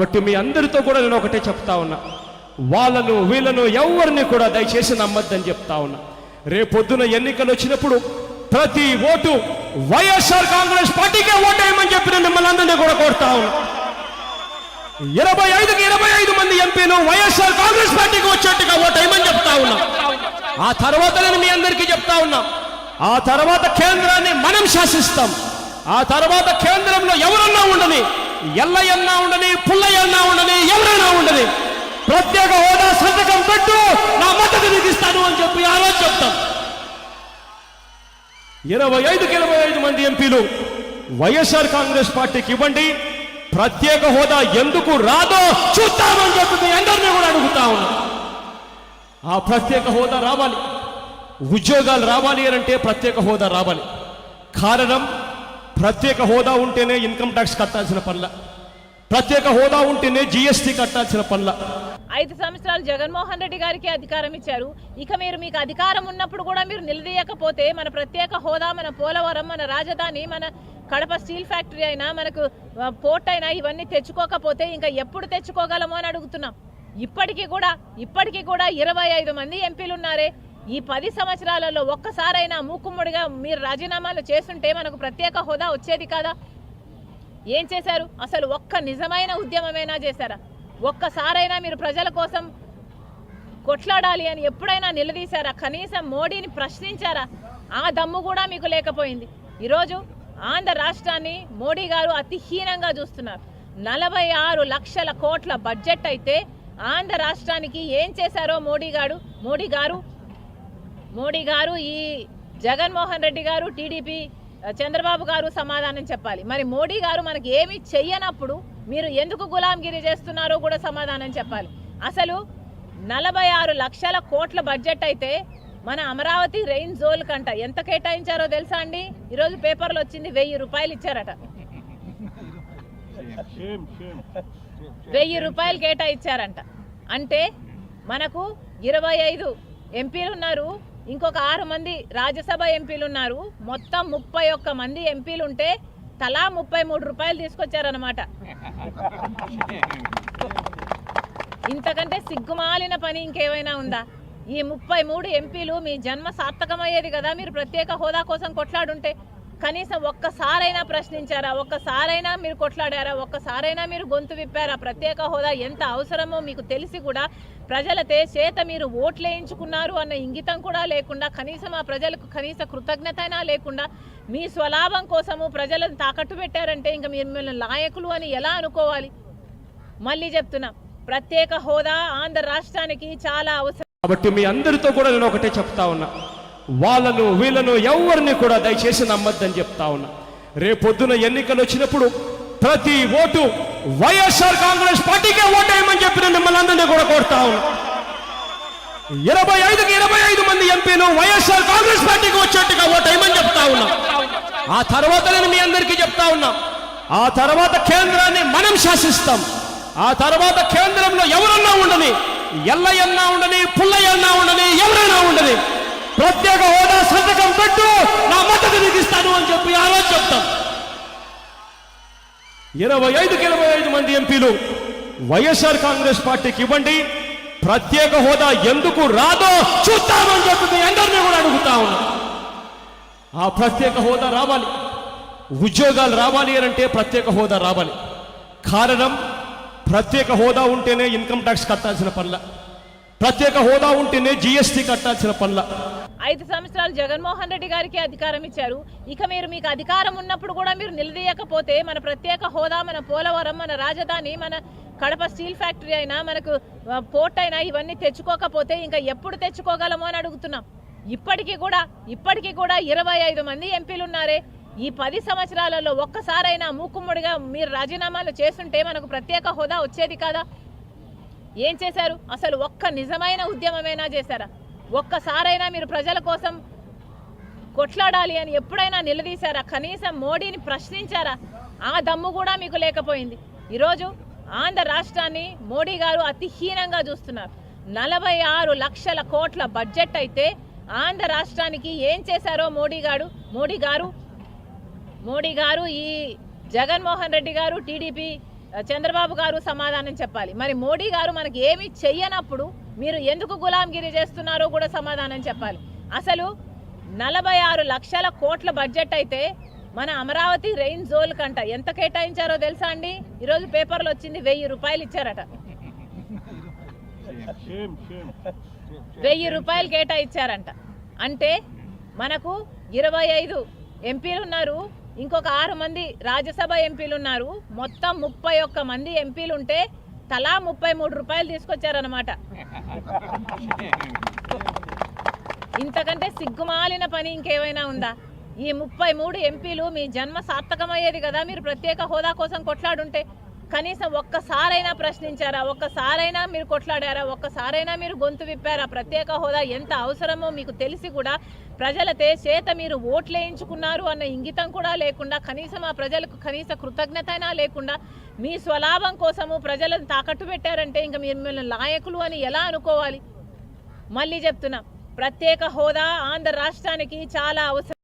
కాబట్టి మీ అందరితో కూడా నేను ఒకటే చెప్తా ఉన్నా. వాళ్ళను వీళ్ళను ఎవరిని కూడా దయచేసి నమ్మద్దని చెప్తా ఉన్నా. రేపొద్దున ఎన్నికలు వచ్చినప్పుడు ప్రతి ఓటు వైఎస్ఆర్ కాంగ్రెస్ పార్టీకే ఓటేయమని చెప్పి నేను మిమ్మల్ని అందరినీ కూడా కోరుతా ఉన్నా. ఇరవై ఐదుకి ఇరవై ఐదు మంది ఎంపీలు వైఎస్ఆర్ కాంగ్రెస్ పార్టీకి వచ్చేట్టుగా ఓటేయమని చెప్తా ఉన్నా. ఆ తర్వాత నేను మీ అందరికీ చెప్తా ఉన్నా. ఆ తర్వాత కేంద్రాన్ని మనం శాసిస్తాం. ఆ తర్వాత కేంద్రంలో ఎవరన్నా ఉండని ఎల్లయన్నా ఉండని పుల్లయ్యన్నా ఉండని ఎవరైనా ఉండని ప్రత్యేక హోదా సంతకం పెట్టు నా మద్దతు నీకు ఇస్తాను అని చెప్పి ఆ రోజు చెప్తాం. ఇరవై ఐదుకి ఇరవై ఐదు మంది ఎంపీలు వైఎస్ఆర్ కాంగ్రెస్ పార్టీకి ఇవ్వండి. ప్రత్యేక హోదా ఎందుకు రాదో చూస్తామని చెప్పి మీ అందరినీ కూడా అడుగుతా ఉన్నా. ఆ ప్రత్యేక హోదా రావాలి. ఉద్యోగాలు రావాలి అంటే ప్రత్యేక హోదా రావాలి. కారణం ప్రత్యేక హోదా ఉంటేనే ఇన్కమ్ ట్యాక్స్ కట్టాల్సిన పనుల. ప్రత్యేక హోదా ఉంటేనే జిఎస్టీ కట్టాల్సిన పనుల. ఐదు సంవత్సరాలు జగన్మోహన్ రెడ్డి గారికి అధికారం ఇచ్చారు. ఇక మీరు మీకు అధికారం ఉన్నప్పుడు కూడా మీరు నిలదీయకపోతే మన ప్రత్యేక హోదా మన పోలవరం మన రాజధాని మన కడప స్టీల్ ఫ్యాక్టరీ అయినా మనకు పోర్ట్ అయినా ఇవన్నీ తెచ్చుకోకపోతే ఇంకా ఎప్పుడు తెచ్చుకోగలము అని అడుగుతున్నాం. ఇప్పటికీ కూడా ఇప్పటికీ కూడా ఇరవై ఐదు మంది ఎంపీలు ఉన్నారే ఈ పది సంవత్సరాలలో ఒక్కసారైనా మూకుమ్ముడిగా మీరు రాజీనామాలు చేస్తుంటే మనకు ప్రత్యేక హోదా వచ్చేది కాదా? ఏం చేశారు? అసలు ఒక్క నిజమైన ఉద్యమమైనా చేశారా? ఒక్కసారైనా మీరు ప్రజల కోసం కొట్లాడాలి అని ఎప్పుడైనా నిలదీశారా? కనీసం మోడీని ప్రశ్నించారా? ఆ దమ్ము కూడా మీకు లేకపోయింది. ఈరోజు ఆంధ్ర రాష్ట్రాన్ని మోడీ గారు అతి హీనంగా చూస్తున్నారు. నలభై ఆరు లక్షల కోట్ల బడ్జెట్ అయితే ఆంధ్ర రాష్ట్రానికి ఏం చేశారో మోడీ గారు? మోడీ గారు మోడీ గారు ఈ జగన్మోహన్ రెడ్డి గారు టీడీపీ చంద్రబాబు గారు సమాధానం చెప్పాలి. మరి మోడీ గారు మనకి ఏమి చెయ్యనప్పుడు మీరు ఎందుకు గులాంగిరి చేస్తున్నారో కూడా సమాధానం చెప్పాలి. అసలు నలభై ఆరు లక్షల కోట్ల బడ్జెట్ అయితే మన అమరావతి రెయిన్ జోల్ కంట ఎంత కేటాయించారో తెలుసా అండి? ఈరోజు పేపర్లో వచ్చింది వెయ్యి రూపాయలు ఇచ్చారట. వెయ్యి రూపాయలు కేటాయించారంట. అంటే మనకు ఇరవై ఐదు ఎంపీలు ఉన్నారు ఇంకొక ఆరు మంది రాజ్యసభ ఎంపీలు ఉన్నారు. మొత్తం ముప్పై ఒక్క మంది ఎంపీలు ఉంటే తలా ముప్పై మూడు రూపాయలు తీసుకొచ్చారనమాట ఇంతకంటే సిగ్గుమాలిన పని ఇంకేమైనా ఉందా? ఈ ముప్పై మూడు ఎంపీలు మీ జన్మ సార్థకమయ్యేది కదా మీరు ప్రత్యేక హోదా కోసం కొట్లాడుంటే. కనీసం ఒక్కసారైనా ప్రశ్నించారా? ఒక్కసారైనా మీరు కొట్లాడారా? ఒక్కసారైనా మీరు గొంతు విప్పారా? ప్రత్యేక హోదా ఎంత అవసరమో మీకు తెలిసి కూడా ప్రజలతే చేత మీరు ఓట్లేయించుకున్నారు అన్న ఇంగితం కూడా లేకుండా కనీసం ఆ ప్రజలకు కనీస కృతజ్ఞత అయినా లేకుండా మీ స్వలాభం కోసము ప్రజలను తాకట్టు పెట్టారంటే ఇంకా మీరు మిమ్మల్ని నాయకులు అని ఎలా అనుకోవాలి? మళ్ళీ చెప్తున్నా ప్రత్యేక హోదా ఆంధ్ర రాష్ట్రానికి చాలా అవసరం. కాబట్టి మీ అందరితో కూడా నేను ఒకటే చెప్తా ఉన్నా. వాళ్ళను వీళ్ళను ఎవరిని కూడా దయచేసి నమ్మద్దని చెప్తా ఉన్నా. రేపొద్దున ఎన్నికలు వచ్చినప్పుడు ప్రతి ఓటు వైఎస్ఆర్ కాంగ్రెస్ పార్టీకే ఓటేయమని చెప్పి నేను మిమ్మల్ని అందరినీ కూడా కోరుతా ఉన్నా. ఇరవై ఐదుకి ఇరవై ఐదు మంది ఎంపీలు వైఎస్ఆర్ కాంగ్రెస్ పార్టీకి వచ్చేట్టుగా ఓటేయమని చెప్తా ఉన్నా. ఆ తర్వాత నేను మీ అందరికీ చెప్తా ఉన్నా. ఆ తర్వాత కేంద్రాన్ని మనం శాసిస్తాం. ఆ తర్వాత కేంద్రంలో ఎవరన్నా ఉండని ఎల్లయ్యన్నా ఉండని పుల్లయ్యన్నా ఉండని ఎవరైనా ఉండని ప్రత్యేక హోదా సంతకం పెట్టు నా మద్దతు నీకు ఇస్తాను అని చెప్పి ఆ రోజు చెప్తాం. ఇరవై ఐదుకి ఇరవై ఐదు మంది ఎంపీలు వైఎస్ఆర్ కాంగ్రెస్ పార్టీకి ఇవ్వండి. ప్రత్యేక హోదా ఎందుకు రాదో చూస్తామని చెప్పి మీ అందరినీ కూడా అడుగుతా ఉన్నా. ఆ ప్రత్యేక హోదా రావాలి. ఉద్యోగాలు రావాలి అంటే ప్రత్యేక హోదా రావాలి. కారణం ప్రత్యేక హోదా ఉంటేనే ఇన్కమ్ ట్యాక్స్ కట్టాల్సిన పనుల. ప్రత్యేక హోదా ఉంటేనే జిఎస్టీ కట్టాల్సిన పనుల. ఐదు సంవత్సరాలు జగన్మోహన్ రెడ్డి గారికి అధికారం ఇచ్చారు. ఇక మీరు మీకు అధికారం ఉన్నప్పుడు కూడా మీరు నిలదీయకపోతే మన ప్రత్యేక హోదా మన పోలవరం మన రాజధాని మన కడప స్టీల్ ఫ్యాక్టరీ అయినా మనకు పోర్ట్ అయినా ఇవన్నీ తెచ్చుకోకపోతే ఇంకా ఎప్పుడు తెచ్చుకోగలము అని అడుగుతున్నాం. ఇప్పటికీ కూడా ఇప్పటికీ కూడా ఇరవై ఐదు మంది ఎంపీలు ఉన్నారే. ఈ పది సంవత్సరాలలో ఒక్కసారైనా మూకుమ్ముడిగా మీరు రాజీనామాలు చేస్తుంటే మనకు ప్రత్యేక హోదా వచ్చేది కాదా? ఏం చేశారు? అసలు ఒక్క నిజమైన ఉద్యమమైనా చేశారా? ఒక్కసారైనా మీరు ప్రజల కోసం కొట్లాడాలి అని ఎప్పుడైనా నిలదీశారా? కనీసం మోడీని ప్రశ్నించారా? ఆ దమ్ము కూడా మీకు లేకపోయింది. ఈరోజు ఆంధ్ర రాష్ట్రాన్ని మోడీ గారు అతి హీనంగా చూస్తున్నారు. నలభై ఆరు లక్షల కోట్ల బడ్జెట్ అయితే ఆంధ్ర రాష్ట్రానికి ఏం చేశారో మోడీ గారు? మోడీ గారు మోడీ గారు ఈ జగన్మోహన్ రెడ్డి గారు టీడీపీ చంద్రబాబు గారు సమాధానం చెప్పాలి. మరి మోడీ గారు మనకి ఏమి చెయ్యనప్పుడు మీరు ఎందుకు గులాంగిరి చేస్తున్నారో కూడా సమాధానం చెప్పాలి. అసలు నలభై ఆరు లక్షల కోట్ల బడ్జెట్ అయితే మన అమరావతి రెయిన్ జోల్ కంట ఎంత కేటాయించారో తెలుసా అండి? ఈరోజు పేపర్లో వచ్చింది వెయ్యి రూపాయలు ఇచ్చారట. వెయ్యి రూపాయలు కేటాయించారంట. అంటే మనకు ఇరవై ఐదు ఎంపీలు ఉన్నారు ఇంకొక ఆరు మంది రాజ్యసభ ఎంపీలు ఉన్నారు. మొత్తం ముప్పై ఒక్క మంది ఎంపీలు ఉంటే తలా ముప్పై మూడు రూపాయలు తీసుకొచ్చారనమాట ఇంతకంటే సిగ్గుమాలిన పని ఇంకేమైనా ఉందా? ఈ ముప్పై మూడు ఎంపీలు మీ జన్మ సార్థకమయ్యేది కదా మీరు ప్రత్యేక హోదా కోసం కొట్లాడుంటే. కనీసం ఒక్కసారైనా ప్రశ్నించారా? ఒక్కసారైనా మీరు కొట్లాడారా? ఒక్కసారైనా మీరు గొంతు విప్పారా? ప్రత్యేక హోదా ఎంత అవసరమో మీకు తెలిసి కూడా ప్రజలతే చేత మీరు ఓట్లేయించుకున్నారు అన్న ఇంగితం కూడా లేకుండా కనీసం ఆ ప్రజలకు కనీస కృతజ్ఞత అయినా లేకుండా మీ స్వలాభం కోసము ప్రజలను తాకట్టు పెట్టారంటే ఇంకా మీరు మిమ్మల్ని నాయకులు అని ఎలా అనుకోవాలి? మళ్ళీ చెప్తున్నా ప్రత్యేక హోదా ఆంధ్ర రాష్ట్రానికి చాలా అవసరం.